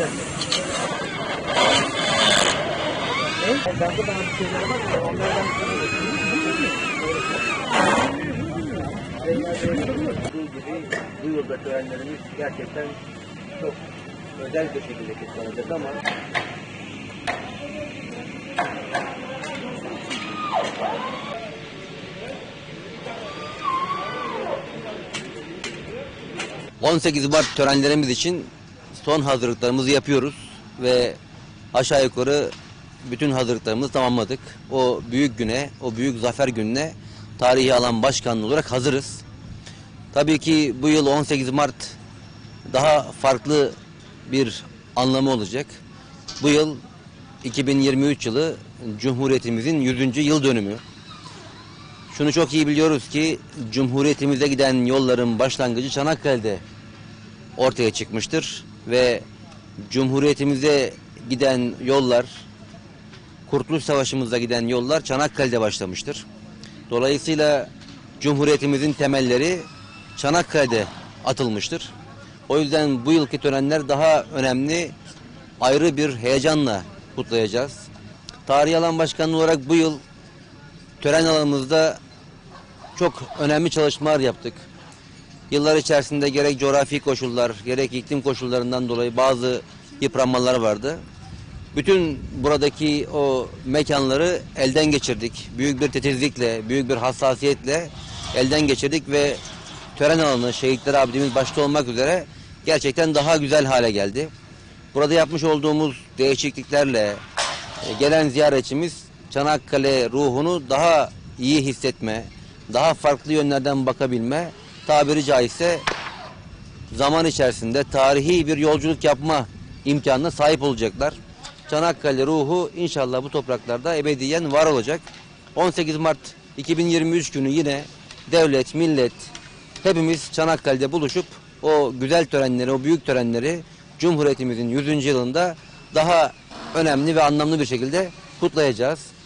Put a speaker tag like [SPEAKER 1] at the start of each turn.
[SPEAKER 1] Bu yılda törenlerimiz gerçekten çok özel bir şekilde kutlanacak ama
[SPEAKER 2] ...18 Mart törenlerimiz için son hazırlıklarımızı yapıyoruz ve aşağı yukarı bütün hazırlıklarımızı tamamladık. O büyük güne, o büyük zafer gününe tarihi alan başkanlığı olarak hazırız. Tabii ki bu yıl 18 Mart daha farklı bir anlamı olacak. Bu yıl 2023 yılı Cumhuriyetimizin 100. yıl dönümü. Şunu çok iyi biliyoruz ki Cumhuriyetimize giden yolların başlangıcı Çanakkale'de ortaya çıkmıştır ve Cumhuriyetimize giden yollar, Kurtuluş Savaşımıza giden yollar Çanakkale'de başlamıştır. Dolayısıyla Cumhuriyetimizin temelleri Çanakkale'de atılmıştır. O yüzden bu yılki törenler daha önemli, ayrı bir heyecanla kutlayacağız. Tarihi alan başkanlığı olarak bu yıl tören alanımızda çok önemli çalışmalar yaptık. Yıllar içerisinde gerek coğrafi koşullar, gerek iklim koşullarından dolayı bazı yıpranmalar vardı. Bütün buradaki o mekanları elden geçirdik. Büyük bir titizlikle, büyük bir hassasiyetle elden geçirdik ve tören alanı şehitler abidimiz başta olmak üzere gerçekten daha güzel hale geldi. Burada yapmış olduğumuz değişikliklerle e, gelen ziyaretçimiz Çanakkale ruhunu daha iyi hissetme, daha farklı yönlerden bakabilme, tabiri caizse zaman içerisinde tarihi bir yolculuk yapma imkanına sahip olacaklar. Çanakkale ruhu inşallah bu topraklarda ebediyen var olacak. 18 Mart 2023 günü yine devlet, millet hepimiz Çanakkale'de buluşup o güzel törenleri, o büyük törenleri Cumhuriyetimizin 100. yılında daha önemli ve anlamlı bir şekilde kutlayacağız.